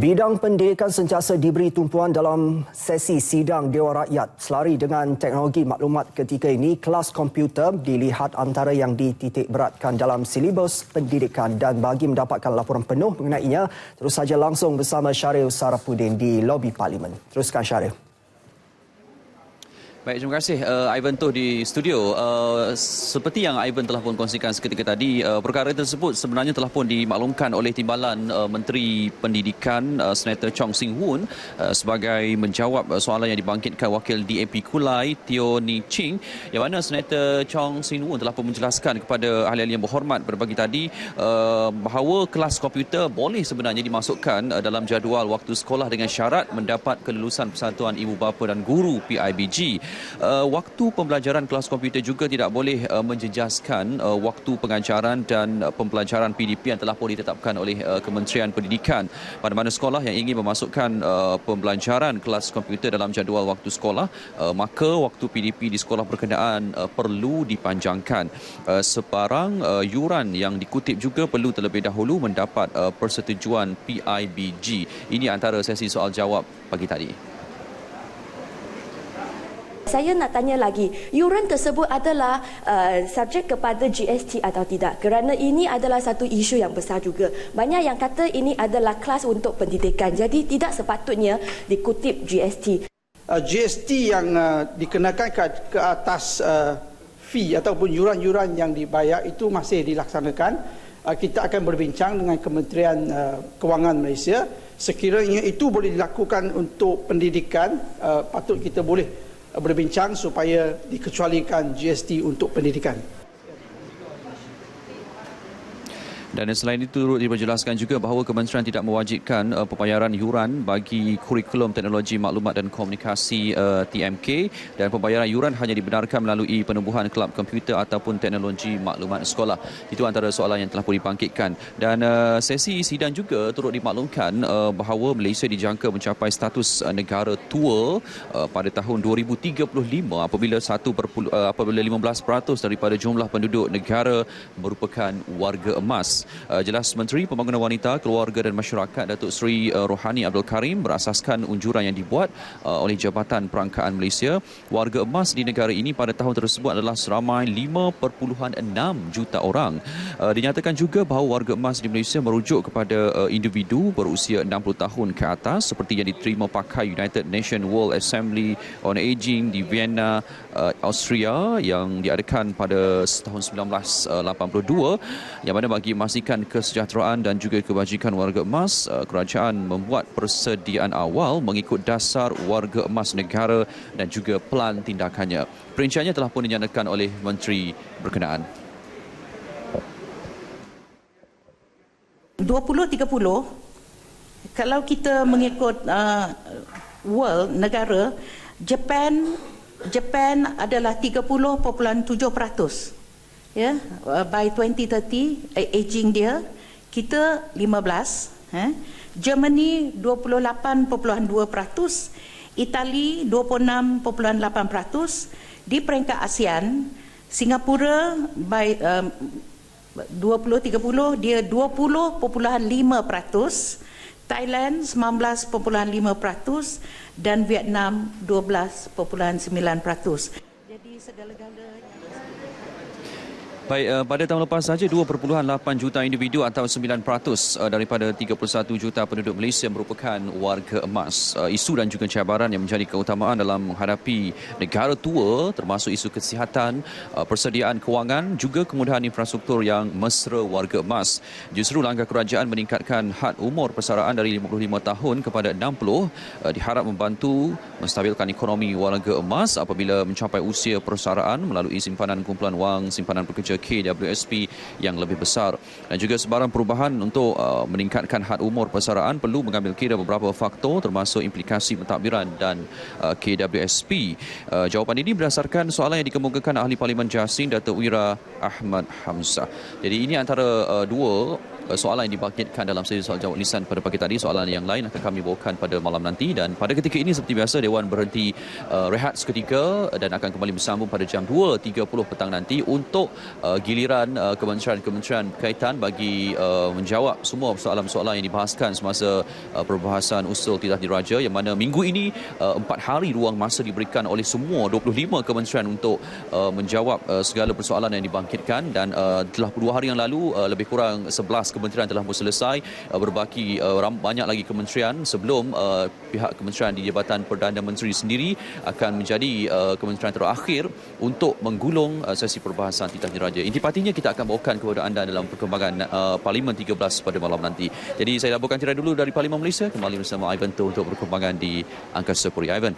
Bidang pendidikan sentiasa diberi tumpuan dalam sesi sidang Dewan Rakyat. Selari dengan teknologi maklumat ketika ini, kelas komputer dilihat antara yang dititik beratkan dalam silibus pendidikan dan bagi mendapatkan laporan penuh mengenainya, terus saja langsung bersama Syaril Sarapudin di lobi Parlimen. Teruskan Syaril. Baik, terima kasih uh, Ivan Tuh di studio. Uh, seperti yang Ivan telah pun kongsikan seketika tadi, uh, perkara tersebut sebenarnya telah pun dimaklumkan oleh Timbalan uh, Menteri Pendidikan uh, Senator Chong Sing Woon uh, sebagai menjawab uh, soalan yang dibangkitkan wakil DAP Kulai Teo Ni Ching yang mana Senator Chong Sing Woon telah pun menjelaskan kepada ahli-ahli yang berhormat berbagi tadi uh, bahawa kelas komputer boleh sebenarnya dimasukkan uh, dalam jadual waktu sekolah dengan syarat mendapat kelulusan Persatuan Ibu Bapa dan Guru PIBG uh, waktu pembelajaran kelas komputer juga tidak boleh uh, menjejaskan uh, waktu pengajaran dan uh, pembelajaran PDP yang telah pun ditetapkan oleh uh, Kementerian Pendidikan. Pada mana sekolah yang ingin memasukkan uh, pembelajaran kelas komputer dalam jadual waktu sekolah, uh, maka waktu PDP di sekolah berkenaan uh, perlu dipanjangkan. Uh, sebarang uh, yuran yang dikutip juga perlu terlebih dahulu mendapat uh, persetujuan PIBG. Ini antara sesi soal jawab pagi tadi. Saya nak tanya lagi, yuran tersebut adalah uh, subjek kepada GST atau tidak? Kerana ini adalah satu isu yang besar juga. Banyak yang kata ini adalah kelas untuk pendidikan. Jadi tidak sepatutnya dikutip GST. Uh, GST yang uh, dikenakan ke, ke atas uh, fee ataupun yuran-yuran yang dibayar itu masih dilaksanakan. Uh, kita akan berbincang dengan Kementerian uh, Kewangan Malaysia. Sekiranya itu boleh dilakukan untuk pendidikan, uh, patut kita boleh berbincang supaya dikecualikan GST untuk pendidikan. Dan selain itu turut diperjelaskan juga bahawa kementerian tidak mewajibkan uh, pembayaran yuran bagi kurikulum teknologi maklumat dan komunikasi uh, TMK dan pembayaran yuran hanya dibenarkan melalui penubuhan kelab komputer ataupun teknologi maklumat sekolah. Itu antara soalan yang telah pun dibangkitkan. Dan uh, sesi sidang juga turut dimaklumkan uh, bahawa Malaysia dijangka mencapai status uh, negara tua uh, pada tahun 2035 apabila satu uh, apabila 15% daripada jumlah penduduk negara merupakan warga emas. Uh, jelas Menteri Pembangunan Wanita, Keluarga dan Masyarakat Datuk Seri uh, Rohani Abdul Karim berasaskan unjuran yang dibuat uh, oleh Jabatan Perangkaan Malaysia. Warga emas di negara ini pada tahun tersebut adalah seramai 5.6 juta orang. Dinyatakan juga bahawa warga emas di Malaysia merujuk kepada individu berusia 60 tahun ke atas seperti yang diterima pakai United Nations World Assembly on Aging di Vienna, Austria yang diadakan pada tahun 1982 yang mana bagi mas memastikan kesejahteraan dan juga kebajikan warga emas, uh, kerajaan membuat persediaan awal mengikut dasar warga emas negara dan juga pelan tindakannya. Perinciannya telah pun dinyatakan oleh Menteri berkenaan. 2030 kalau kita mengikut uh, world negara Japan Japan adalah 30.7% ya uh, by 2030 uh, aging dia kita 15 eh. Germany 28.2% Itali 26.8% di peringkat ASEAN Singapura by um, 2030 dia 20.5% Thailand 19.5% dan Vietnam 12.9% jadi segala-galanya Baik, uh, pada tahun lepas saja 2.8 juta individu atau 9% uh, daripada 31 juta penduduk Malaysia merupakan warga emas. Uh, isu dan juga cabaran yang menjadi keutamaan dalam menghadapi negara tua termasuk isu kesihatan, uh, persediaan kewangan juga kemudahan infrastruktur yang mesra warga emas. Justru langkah kerajaan meningkatkan had umur persaraan dari 55 tahun kepada 60 uh, diharap membantu menstabilkan ekonomi warga emas apabila mencapai usia persaraan melalui simpanan kumpulan wang simpanan pekerja KWSP yang lebih besar dan juga sebarang perubahan untuk uh, meningkatkan had umur persaraan perlu mengambil kira beberapa faktor termasuk implikasi pentadbiran dan uh, KWSP. Uh, jawapan ini berdasarkan soalan yang dikemukakan ahli Parlimen Jasin Datuk Wira Ahmad Hamzah. Jadi ini antara uh, dua soalan yang dibangkitkan dalam sesi soal jawab lisan pada pagi tadi soalan yang lain akan kami bawakan pada malam nanti. Dan pada ketika ini seperti biasa Dewan berhenti uh, rehat seketika dan akan kembali bersambung pada jam 2.30 petang nanti untuk uh, giliran uh, kementerian-kementerian berkaitan bagi uh, menjawab semua soalan-soalan yang dibahaskan semasa uh, perbahasan usul titah diraja yang mana minggu ini empat hari ruang masa diberikan oleh semua 25 kementerian untuk uh, menjawab uh, segala persoalan yang dibangkitkan. Dan uh, telah dua hari yang lalu uh, lebih kurang 11 kementerian telah pun selesai uh, berbaki uh, banyak lagi kementerian sebelum uh, pihak kementerian di Jabatan Perdana Menteri sendiri akan menjadi kementerian terakhir untuk menggulung sesi perbahasan titah diraja. Intipatinya kita akan bawakan kepada anda dalam perkembangan Parlimen 13 pada malam nanti. Jadi saya laburkan tirai dulu dari Parlimen Malaysia kembali bersama Ivan Tu untuk perkembangan di Angkasa Puri. Ivan.